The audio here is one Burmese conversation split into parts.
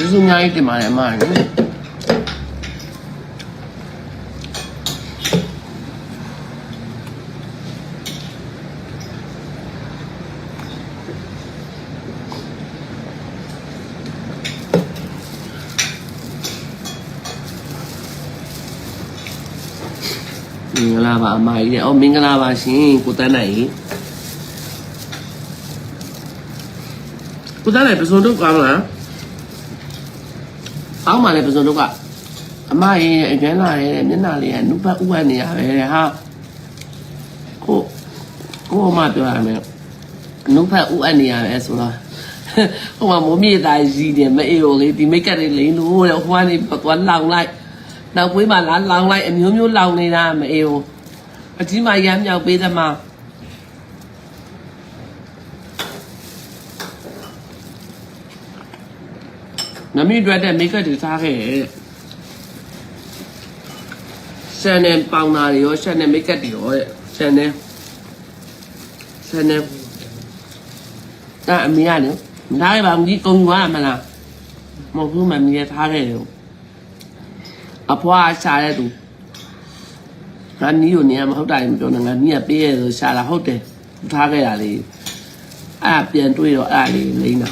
ကျေးဇူးအများကြီးတင်ပါတယ်အမရေမင်္ဂလာပါအမကြီးတဲ့အော်မင်္ဂလာပါရှင်ကိုတန်းနိုင်ကြီးကိုတန်းနိုင်ပစုံတော့ကောင်းလား အောင်းပါလေပစုံတော့ကအမကြီးရဲ့အကျန်းလာရဲ့မျက်နှာလေးကနုပတ်ဥပတ်နေရပဲတဲ့ဟာကိုကိုအမပြောရမယ်နုပတ်ဥအပ်နေရပဲဆိုတော့ဟိုမှာမိုးမြေသားကြီးတယ်မအေးကိုလေဒီမိတ်ကပ်လေးလိမ့်လို့တဲ့ဟိုကနေသွားလောင်လိုက်နောက်ပွေးမှာလာလောင်လိုက်အမျိုးမျိုးလောင်နေတာမအေးကိုအကြီးမရမ်းမြောက်ပေးသမား မီအတွက်တဲ့မိတ်ကပ်တွေစားခဲ့ရဲ့ရှန်နယ်ပေါင်နာတွေရောရှန်နယ်မိတ်ကပ်တွေရောတဲ့ရှန်နယ်ရှန်နယ်ဒါအမေကလည်းမထားခဲ့ပါဘူးကြီးကုံသွားမလားမဟုတ်ဘူးမမီးထားခဲ့တယ်အဖွားရှာတဲ့သူငါနီးကိုနေရာမဟုတ်တာလည်းမပြောနဲ့ငါနီးကပေးရဆိုရှာလာဟုတ်တယ်ထားခဲ့တာလေအဲ့ဒါပြန်တွေးတော့အဲ့ဒါလေးလိမ့်တာ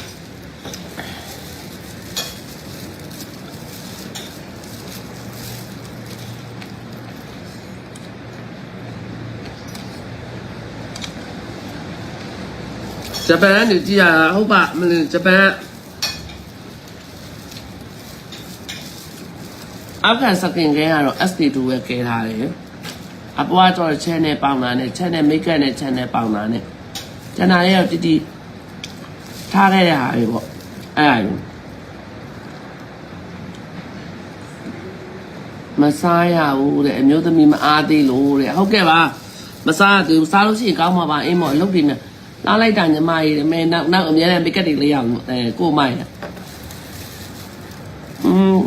ဂျပန်ကနေကြည့်ရတာဟုတ်ပါမလို့ဂျပန်အောက်ခံစကင်ကဲကတော့ SD2 ပဲကဲထားတယ်အပွားတော့ channel ပေါင်တာနဲ့ channel make up နဲ့ channel ပေါင်တာနဲ့ကျန်တာရဲ့တီတီထားခဲ့တဲ့ဟာတွေပေါ့အဲ့ဒါတွေမစားရဘူးတဲ့အမျိုးသမီးမအားသေးလို့တဲ့ဟုတ်ကဲ့ပါမစားရသေးဘူးစားလို့ရှိရင်ကောင်းမှာပါအင်းမော်အလုပ်တွေနဲ့ လာလိုက်တာညီမကြီးတယ်မဲနောက်နောက်အများနဲ့ make up တွေလေးရအောင်အဲကို့မိုက်ရอืม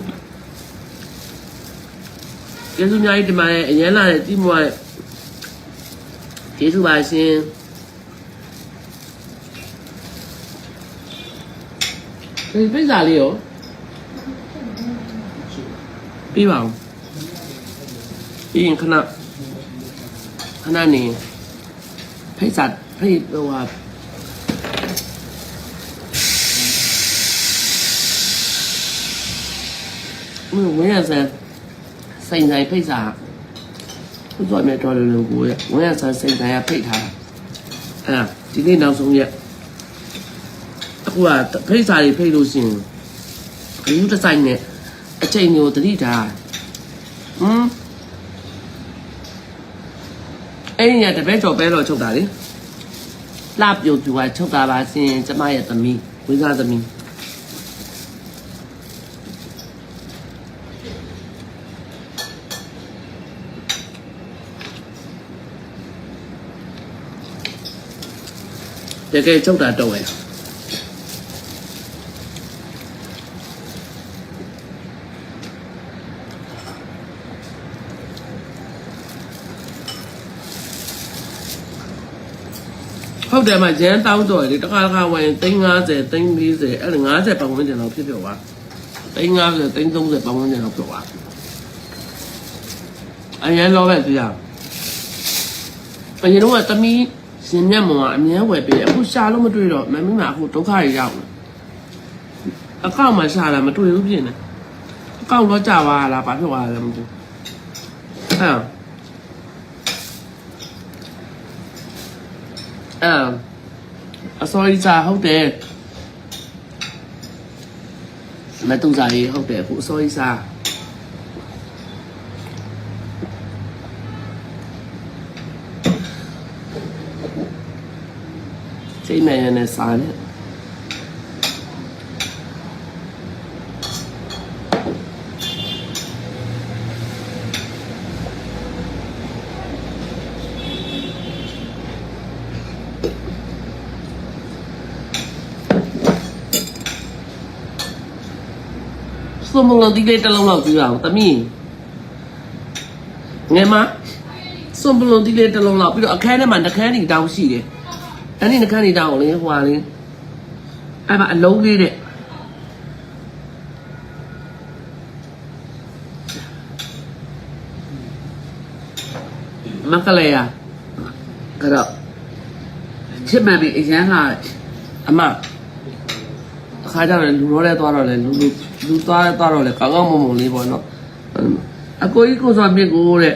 ကျေးဇူးအများကြီးတင်ပါတယ်အရင်လာတဲ့တိမွားရဲ့ကျေးဇူးပါရှင်ဒီပိဇာလေးရောပြီးပါဦးပြီးရင်ခဏခဏနေဖိတ်စာ ဖိတ်ဟိုဟာမင်းဝင်ရစမ်းစိန်ဆိုင်ဖိတ်စာဘုရားမြတ်တော်လူလူကိုရဝင်ရစမ်းစိန်ဆိုင်ကဖိတ်ထားတာအဲ့ဒါဒီနေ့နောက်ဆုံးရက်အခုကဖိတ်စာတွေဖိတ်လို့ရှိရင်ဘူးတစ်ဆိုင်နဲ့အချိန်ကိုတတိထားဟမ်အဲ့ဒီကတပည့်ကျော်ပဲတော့ချုပ်တာလေ လှပြုတ်ပြူကချုပ်တာပါရှင်ကျမရဲ့သမီးဝိဇာသမီးတကယ်ချုပ်တာတော့ရဲ့ ဟုတ်တယ်မကျန်းတောင်းတော့လေတခါတခါဝင်350 340အဲ့ဒါ50ပတ်ဝန်းကျင်တော့ဖြစ်ဖြစ်သွား350 330ပတ်ဝန်းကျင်တော့ဖြစ်သွားအရင်လောပဲကြည့်ရအရင်တော့တမီးရှင်မြတ်မောင်ကအမြဲဝယ်ပေးတယ်အခုရှာလို့မတွေ့တော့မမင်းမအခုဒုက္ခတွေရောက်နေအကောင့်မှာရှာတာမတွေ့ဘူးဖြစ်နေအကောင့်တော့ကြာပါလားဘာဖြစ်သွားလဲမသိဘူးအဲ့ အဲ့အစောကြီးစားဟုတ်တယ်မတူစားရေးဟုတ်တယ်အခုအစောကြီးစားစိတ်နိုင်ရနဲ့စားတ ဆိုမလို့ဒီလေးတစ်လုံးလောက်ပြီးအောင်သမီးငယ်မစွန်ပလွန်ဒီလေးတစ်လုံးလောက်ပြီးတော့အခန်းထဲမှာနှခမ်းတွေတောင်းရှိတယ်အဲ့ဒီနှခမ်းတွေတောင်းလေဟွာလေးအဲ့မှာအလုံးလေးတဲ့မကလေးရကတော့ချစ်မှန်ပြီးအရန်လာအမအခါကျတော့လူရောတဲ့သွားတော့လေလူလူ လူသွားလဲသွားတော့လဲကောင်းကောင်းမွန်မွန်လေးပေါ့နော်အကိုကြီးကိုစောမြင့်ကိုတဲ့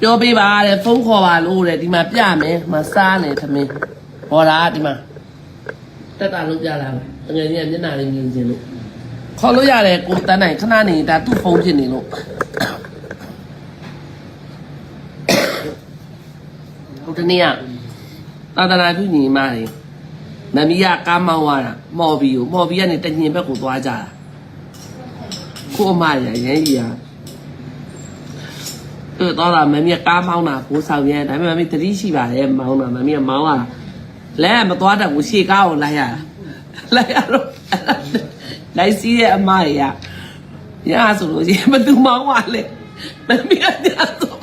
ပြောပေးပါတဲ့ဖုန်းခေါ်ပါလို့တဲ့ဒီမှာပြမယ်မစားနေသမင်းဟောတာဒီမှာတက်တာလို့ပြလာတယ်ငယ်ကြီးကမျက်နှာလေးမြင်ခြင်းလို့ခေါ်လို့ရတယ်ကိုတန်းနိုင်ခဏနေဒါသူ့ဖုန်းဖြစ်နေလို့ဟိုတနေ့ကသာသနာ့ပြုညီမတွေ မမီးကကားမောင်းသွားတာမော်ဘီကိုမော်ဘီကနေတညင်ဘက်ကိုသွားကြတာကိုအမရရရန်ကြီးရအဲ့တော့လာမမီးကကားမောင်းတာဘိုးဆောင်ရဲဒါပေမဲ့မမီးတတိရှိပါတယ်မောင်းတာမမီးကမောင်းလာလဲမသွားတတ်ဘူးရှေ့ကားကိုလိုက်ရတာလိုက်ရတော့လိုက်စီးတဲ့အမရရရဆိုလို့ရှိရင်ဘသူမောင်းသွားလဲမမီးကညဆို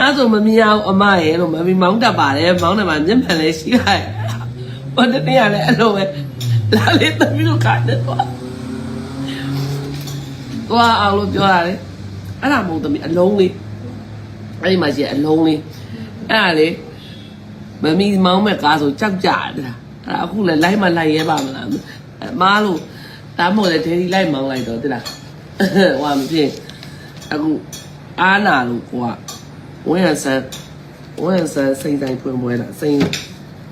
ပါညဆိုမမြင်အောင်အမရဲ့လို့မမီမောင်းတတ်ပါတယ်မောင်းတယ်မှာမျက်မှန်လည်းရှိရတယ်ဘာတနေ့ကလည်းအဲ့လိုပဲလာလေသမီးတို့ခိုင်းတယ်တော့သွားအောင်လို့ပြောရတယ်အဲ့ဒါမဟုတ်သမီးအလုံးလေးအဲ့ဒီမှာရှိအလုံးလေးအဲ့ဒါလေမမီမောင်းမဲ့ကားဆိုကြောက်ကြတယ်အဲ့ဒါအခုလည်းလိုက်မလိုက်ရဲပါမလားအမားလို့တားမို့လည်းဒေဒီလိုက်မောင်းလိုက်တော့တိလားဟွာမဖြစ်အခုအားနာလို့ကိုက ဝင်းရဆန်ဝင်းရဆန်စိန်တိုင်းဖွင့်ပွဲတာစိန်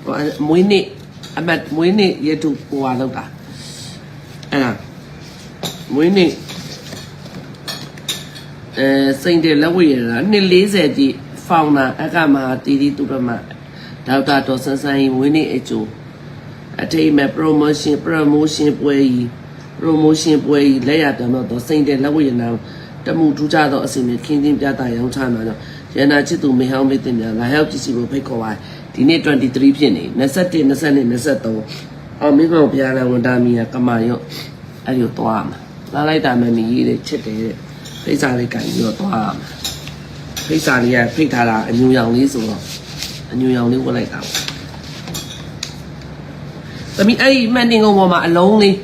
ဟိုမွေးနေ့အမတ်မွေးနေ့ရတုဟိုဟာလောက်တာအဲ့ဒါမွေးနေ့အဲစိန်တဲ့လက်ဝဲရတာနှစ်40ပြည့်ဖောင်နာအကမဟာတီတီသူရမဒေါက်တာဒေါ်ဆန်းဆန်းကြီးမွေးနေ့အကျိုးအထိမ်းမဲ့ promotion promotion ပွဲကြီး promotion ပွဲကြီးလက်ရပြန်တော့စိန်တဲ့လက်ဝဲရနာတမှုထူးခြားသောအစီအစဉ်ခင်းချင်းပြတာရောင်းချမှာတော့ ရန်နာချစ်သူမေဟောင်းမေတင်များလာရောက်ကြည့်စီဖို့ဖိတ်ခေါ်ပါဒီနေ့23ဖြစ်နေ21 22 23အောင်မင်းမောင်ဘုရားလည်းဝန်တာမီယာကမာရော့အဲ့ဒီကိုသွားမှာလာလိုက်တာမမီရေးတဲ့ချစ်တယ်တဲ့ဖိတ်စာလေးကင်ပြီးတော့သွားမှာဖိတ်စာလေးကဖိတ်ထားတာအညူရောင်လေးဆိုတော့အညူရောင်လေးဝတ်လိုက်တာပေါ့သမီးအဲ့ဒီမှန်တင်ကုန်းပေါ်မှာအလုံးလေး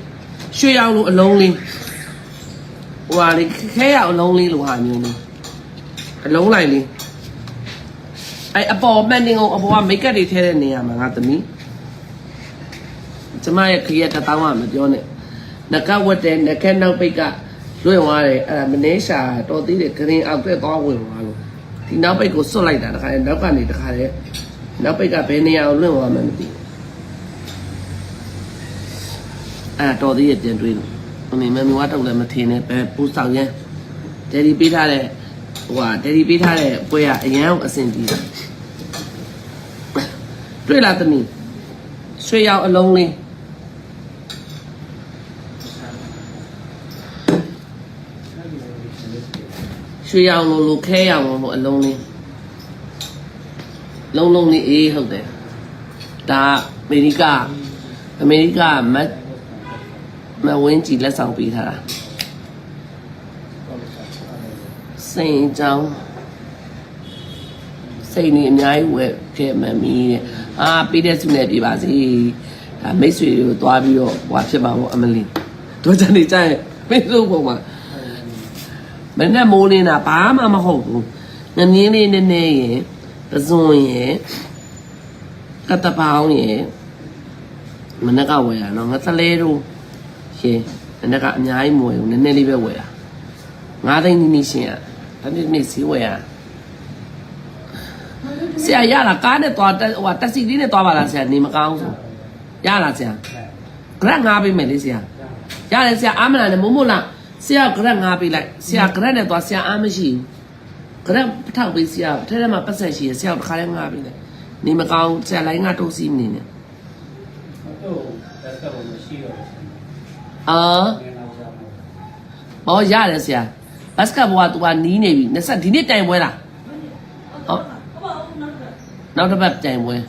ရွှေရောင်လိုအလုံးလေးဟိုဟာလေခဲရအလုံးလေးလိုဟာမျိုးလေး အလုံးလိုက်လေးအဲ့အပေါ်မှန်နေအောင်အပေါ်ကမိတ်ကပ်တွေထည့်တဲ့နေရာမှာငါသမီးကျမရဲ့ခရီးတစ်တောင်းမှမပြောနဲ့နကဝတ်တဲ့နကနောက်ပိတ်ကလွင့်သွားတယ်အဲ့ဒါမနေရှာတော်သေးတယ်ဂရင်အောက်တက်သွားဝင်သွားလို့ဒီနောက်ပိတ်ကိုစွတ်လိုက်တာတခါလေနောက်ကနေတခါလေနောက်ပိတ်ကဘယ်နေရာကိုလွင့်သွားမှမသိဘူးအဲ့ဒါတော်သေးရဲ့ပြန်တွေးလို့အမေမမေဝါတော့လည်းမထင်နဲ့ပဲပူဆောင်ရန်ဒယ်ဒီပေးထားတဲ့ ဟိုဟာဒယ်ဒီပေးထားတဲ့ပွဲကအရန်အဆင်ပြေတာတွေ့လားသမီးရွှေရောက်အလုံးလေးရွှေရောက်လို့လို့ခဲရောက်လို့အလုံးလေးလုံးလုံးလေးအေးဟုတ်တယ်ဒါအမေရိကအမေရိကမတ်မဝင်းကြည်လက်ဆောင်ပေးထားတာ စိန်အကြောင်းစိန်နေအများကြီးဝယ်ခဲ့မှမီးတဲ့အာပေးတဲ့စုနဲ့ပြပါစီဒါမိတ်ဆွေတွေကိုသွားပြီးတော့ဟွာဖြစ်ပါဘောအမလီတို့ကြနေကြရင်မိတ်ဆွေပုံမှာမနဲ့မိုးလင်းတာဘာမှမဟုတ်ဘူးငမြင်းလေးနည်းနည်းရယ်ပဇွန်ရယ်ကတပောင်းရယ်မနက်ကဝယ်ရနော်ငါသလဲတို့ရှင်အနက်ကအများကြီးမဝယ်ဘူးနည်းနည်းလေးပဲဝယ်တာငါးသိန်းနီးနီးရှင်อ่ะဒါ ပေမဲ့ဈေးဝယ်ရဆရာရလားကားနဲ့သွားတက်ဟိုတက်စီလေးနဲ့သွားပါလားဆရာနေမကောင်းဆိုရလားဆရာဂရက်ငါးပေးမယ်လေဆရာရတယ်ဆရာအားမလားနဲ့မို့မို့လားဆရာဂရက်ငါးပေးလိုက်ဆရာဂရက်နဲ့သွားဆရာအားမရှိဘူးဂရက်ထောက်ပေးဆရာထဲထဲမှာပတ်ဆက်ရှိရဆရာတစ်ခါလေးငါးပေးလိုက်နေမကောင်းဆရာလိုင်းငါတိုးစီးနေနေတော့လက်ဆက်ဖို့မရှိတော့ဘူးအာ။ငယ်နောက်ကြမှာ။အော်ရတယ်ဆရာ။ ဘတ်စကတ်ဘောက तू ကနီးနေပြီ။20ဒီနေ့တိုင်ပွဲလား။ဟုတ်။နောက်တစ်ပတ်တိုင်ပွဲ။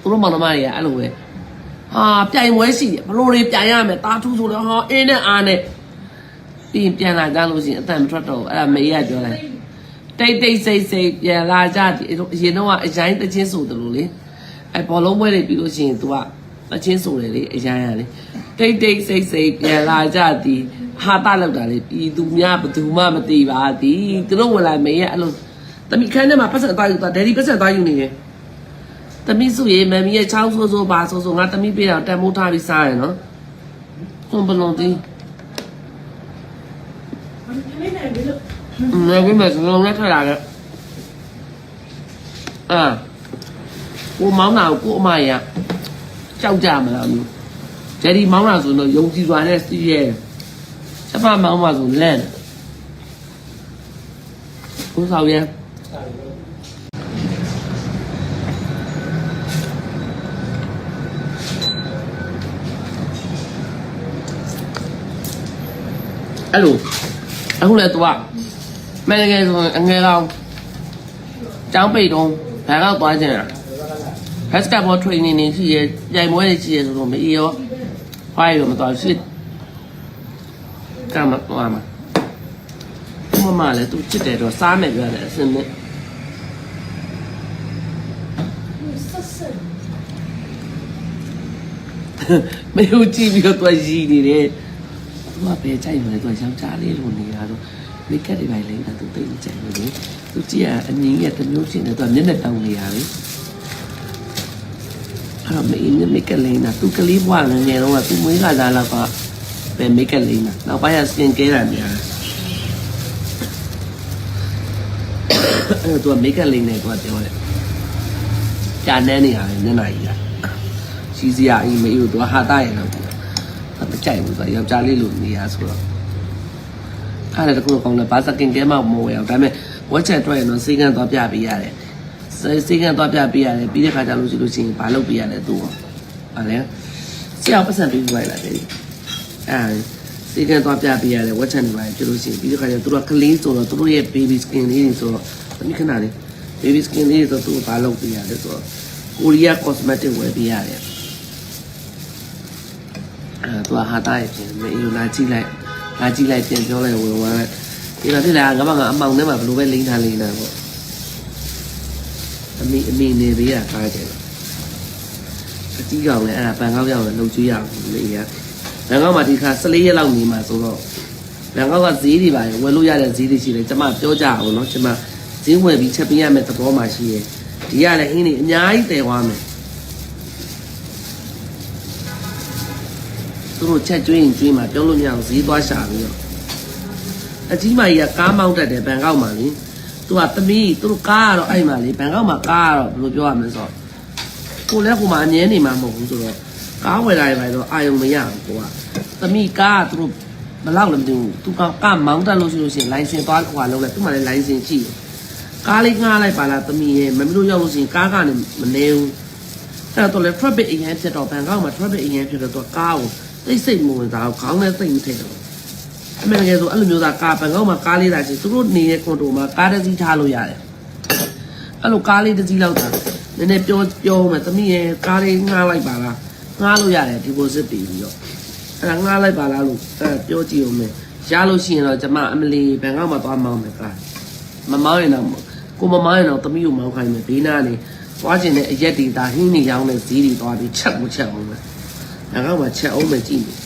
သူတို့မောင်နှမတွေကအဲ့လိုပဲ။ဟာပြိုင်ပွဲရှိတယ်ဘလို့တွေပြိုင်ရမယ်။တာထူးဆိုတော့ဟာအင်းနဲ့အားနဲ့ပြီးရင်ပြန်လာကြလို့ရှိရင်အတန်မထွက်တော့ဘူးအဲ့ဒါမေးရပြောလိုက်။တိတ်တိတ်ဆိတ်ဆိတ်ပြန်လာကြတယ်အရင်တော့ကအရင်တချင်းဆိုတယ်လို့လေ။အဲ့ဘောလုံးပွဲတွေပြီးလို့ရှိရင် तू က အချင်းဆိုတယ်လေအရန်ရလေတိတ်တိတ်စိတ်စိတ်ပြန်လာကြသည်ဟာတလောက်တာလေပြည်သူများဘသူမှမသိပါသည်သူတို့ဝင်လာမင်းရဲ့အဲ့လိုတမိခန်းထဲမှာပတ်စံအသားယူတာဒယ်ဒီပတ်စံအသားယူနေတယ်တမိစုရေမမ်မီရဲ့ချောင်းဆိုးဆိုးပါဆိုးဆိုးငါတမိပေးတော့တန်မိုးထားပြီးစားရနော်ကွန်ဘလွန်တီမင်းကမစလုံးနဲ့ထွက်လာတယ်အာကိုမောင်းတာကိုအမရ ကြောက်ကြမလားမျိုးဂျယ်ဒီမောင်းတာဆိုတော့ယုံကြည်စွာနဲ့စီးရဲချက်မမောင်းပါဆိုလန့်တယ်ကိုဆောင်ရဲစာလို့အဲ့လိုအခုလဲ तू ကမန်ငယ်ဆိုရင်အငယ်ကောင်ကျောင်းပိတ်တော့ဘန်ကောက်သွားခြင်းလား basketball training တွေရှိရပြိုင်ပွဲတွေရှိရဆိုတော့မအေးရောဟွားရောမတော်ရှိကမ်းမသွားမှာမမလည်းသူချစ်တယ်တော့စားမယ်ပြောတယ်အစင်းနဲ့မယူကြည့်ပြီးတော့သူရည်နေတယ်သူကပဲကြိုက်မယ်သူယောက်ျားလေးလိုနေတာတော့မိကက်တွေပိုင်းလိမ့်တာသူသိနေကြတယ်သူကြည့်ရအငင်းရတမျိုးချင်းတယ်သူကမျက်နှာတောင်းနေရပြီ အဲ့တော့မေအင်းနဲ့မိတ်ကလေးနာသူကလေးဘွားလည်းငယ်တော့ကသူမွေးကစားတော့ကပဲမိတ်ကလေးနာနောက်ပိုင်းကစကင်ကဲတာများတယ်အဲ့တော့သူကမိတ်ကလေးနဲ့သူကပြောတယ်ကြာနေနေရတယ်မျက်နှာကြီးကစီစီရအိမ်မေကိုသူကဟာတရရင်တော့မကြိုက်ဘူးဆိုတော့ယောက်ျားလေးလိုနေရဆိုတော့အဲ့ဒါတခုတော့ကောင်းတယ်ဘာစကင်ကဲမှမဝယ်အောင်ဒါပေမဲ့ဝက်ချက်တွေ့ရင်တော့စေကန်းသွားပြပေးရတယ် စေစေကန်းသွားပြပေးရတယ်ပြီးတဲ့ခါကျလို့ရှိလို့ရှိရင်ဘာလုပ်ပေးရလဲ तू ။ဟာလဲဆရာပတ်စံပေးပြလိုက်တယ်။အဲ့စေကန်းသွားပြပေးရတယ်ဝက်ချက်နေပါပြလို့ရှိရင်ပြီးတဲ့ခါကျသူတို့ကကလေးဆိုတော့သူတို့ရဲ့ baby skin လေးတွေဆိုတော့ဒီခဏလေး baby skin လေးဆိုတော့သူတို့ဘာလုပ်ပေးရလဲဆိုတော့ကိုရီးယား cosmetic ဝယ်ပေးရတယ်အဲသူကဟာတာရဲ့ပြင်မေးလို့လာကြည့်လိုက်လာကြည့်လိုက်ပြန်ပြောလိုက်ဝင်သွားလိုက်ဒီမှာဖြစ်လာငါမကအမောင်ထဲမှာဘယ်လိုပဲလိမ့်ထားလိမ့်တာပေါ့ အမိအမိနေသေးတာကားကြတယ်အကြီးကောင်လည်းအဲ့ဒါပန်ကောက်ရောက်လည်းလုံကျွေးရအောင်လေရဘန်ကောက်မှာဒီခါ14ရက်လောက်နေမှာဆိုတော့ဘန်ကောက်ကဈေးတွေပါရဝယ်လို့ရတဲ့ဈေးတွေရှိတယ်ကျွန်မပြောကြအောင်နော်ကျွန်မဈေးဝယ်ပြီးချက်ပေးရမယ့်သဘောမှရှိရဲ့ဒီကလည်းဟင်းတွေအများကြီးတည်သွားမယ်သူတို့ချက်ကျွေးရင်ကျွေးမှာပြောလို့မရအောင်ဈေးသွားရှာပြီးတော့အကြီးမကြီးကကားမောင်းတတ်တယ်ဘန်ကောက်မှာလေ သူကသမီးသူတို့ကားကတော့အဲ့မှာလေဘန်ကောက်မှာကားကတော့ဘယ်လိုပြောရမလဲဆိုတော့ကိုလည်းဟိုမှာအငင်းနေမှာမဟုတ်ဘူးဆိုတော့ကားဝယ်လာရပါတော့အာယုံမရဘူးကိုကသမီးကားကသူတို့ဘယ်လောက်လဲမသိဘူးသူကကားမောင်းတတ်လို့ရှိလို့ရှိရင်လိုင်စင်သွားခွာလုပ်လိုက်သူ့မှာလည်းလိုင်စင်ရှိတယ်ကားလေးငှားလိုက်ပါလားသမီးရဲ့မမလို့ရောက်လို့ရှိရင်ကားကနေမနေဘူးအဲ့တော့လေ traffic အရင်ဖြစ်တော့ဘန်ကောက်မှာ traffic အရင်ဖြစ်တော့သူကကားကိုသိစိတ်မဝင်တာကိုခေါင်းနဲ့သိမ့်ထည့်တော့ အမေငယ်ဆိုအဲ့လိုမျိုးသာကားဘန်ကောက်မှာကားလေးသာရှိသူတို့နေတဲ့ကွန်တိုမှာကားတစ်စီးထားလို့ရတယ်အဲ့လိုကားလေးတစ်စီးလောက်သာနည်းနည်းပြောပြောမယ်သမီးရဲ့ကားလေးငှားလိုက်ပါလားငှားလို့ရတယ် deposit ပေးပြီးတော့အဲ့ဒါငှားလိုက်ပါလားလို့အဲ့ပြောကြည့်အောင်မယ်ရလို့ရှိရင်တော့ကျမအမလီဘန်ကောက်မှာသွားမောင်းမယ်ကားမမောင်းရင်တော့ကိုမမောင်းရင်တော့သမီးကိုမောင်းခိုင်းမယ်ဘေးနားနေသွားကျင်တဲ့အရက်တွေဒါဟင်းနေရောင်းတဲ့ဈေးတွေသွားပြီးချက်ကိုချက်အောင်မယ်ငါကမှချက်အောင်မယ်ကြည့်နေအ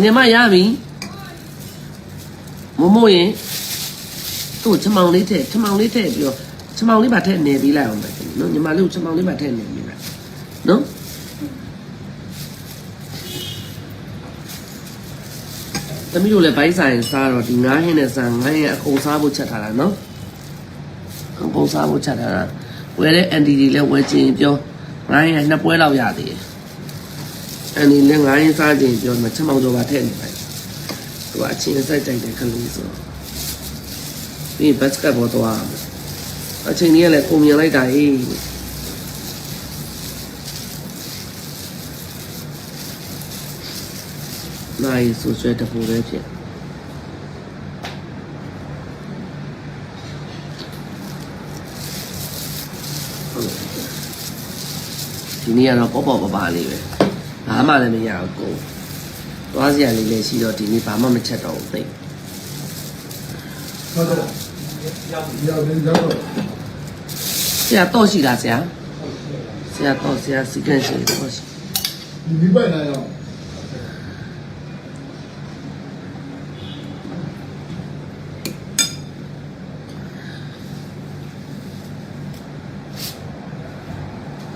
ငယ်မရပြီမမို့ရင်သူ့ချမောင်လေးထည့်ချမောင်လေးထည့်ပြီးတော့ချမောင်လေးပါထည့်နေပြီးလိုက်အောင်မယ်နော်ညီမလေးကိုချမောင်လေးပါထည့်နေပြီးလိုက်နော်သမီးတို့လည်းဘိုက်ဆိုင်စားတော့ဒီငါးဟင်းနဲ့စားငါးဟင်းအကုန်စားဖို့ချက်ထားတာနော်အကုန်စားဖို့ချက်ထားတာဝယ်တဲ့ ND တွေလည်းဝယ်ချင်ပြောငါးဟင်းကနှစ်ပွဲလောက်ရသေးတယ် အန်ဒီလည်းငါးရင်းစားခြင်းပြောမှချက်မောင်ကျော်ပါထည့်နေလိုက်သူကအချင်းစိုက်ကြိုက်တဲ့ကလေးဆိုတော့ပြီးဘတ်စကတ်ဘောတော့အချင်းကြီးကလည်းကိုမြင်လိုက်တာဟေးနိုင်ဆိုဆွဲတပူပဲဖြစ်ဒီနေ့ကတော့ပေါ့ပေါ့ပါပါလေးပဲ ဘာမှလည်းမရဘူးကိုသွားစရာလေးလည်းရှိတော့ဒီနေ့ဘာမှမချက်တော့ဘူးသိဟုတ်တယ်ရောက်ပြီရောက်တော့ဆရာတော့ရှိလားဆရာဆရာတော့ဆရာစီကန့်ရှင်တော့ရှိဒီပိုက်လာရော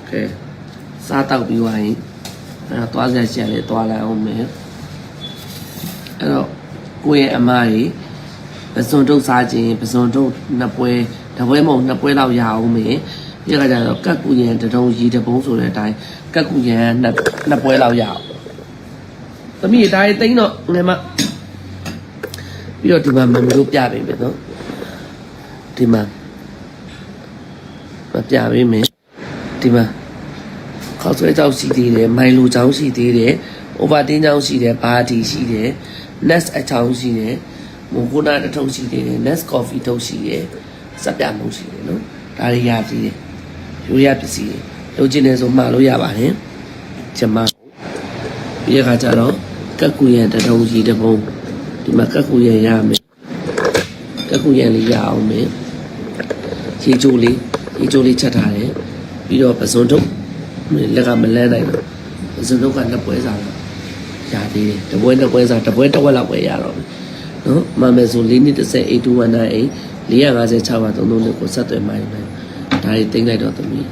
ကဲစားတောက်ပြီးသွားရင် အဲ့တော့သွားစရာရှိရတယ်သွားလိုက်အောင်မယ်အဲ့တော့ကိုယ့်ရဲ့အမကြီးပစွန်တုတ်စားခြင်းပစွန်တုတ်နှစ်ပွဲတစ်ပွဲမဟုတ်နှစ်ပွဲလောက်ရအောင်မယ်ပြခါကျတော့ကက်ကူရန်တတုံးရီတပုံးဆိုတဲ့အတိုင်းကက်ကူရန်နှစ်နှစ်ပွဲလောက်ရအောင်သမီးဒါရေးသိန်းတော့ငယ်မပြီးတော့ဒီမှာမမတို့ပြပေးမယ်နော်ဒီမှာမပြပေးမယ်ဒီမှာ ခောက်ဆွဲကြောက်ရှိသေးတယ်မိုင်လိုချောင်းရှိသေးတယ်အိုဗာတင်းချောင်းရှိတယ်ဘာဒီရှိတယ် nest အချောင်းရှိတယ်မိုကိုနာတစ်ထုပ်ရှိသေးတယ် nest coffee ထုပ်ရှိတယ်စက်ပြမုံရှိတယ်နော်ဒါတွေရသေးတယ်ရိုးရပစ္စည်းတွေလိုချင်တယ်ဆိုမှာလို့ရပါတယ်ကျမပြီးရခါကျတော့ကက်ကူရန်တစ်ထုံကြီးတစ်ပုံဒီမှာကက်ကူရန်ရမယ်ကက်ကူရန်လေးရအောင်မယ်ရေချိုးလေးရေချိုးလေးချက်ထားတယ်ပြီးတော့ပစွန်ထုပ် လက်ကမလဲနိုင်တော့ဇွန်တို့ကနှစ်ပွဲစားတော့ရသေးတယ်တပွဲနှစ်ပွဲစားတပွဲတစ်ဝက်လောက်ပဲရတော့မယ်နော်မမယ်ဆို၄နှစ်30 8219 456ပါ33ကိုဆက်သွယ်မှရင်ဒါတွေတင်လိုက်တော့သမီး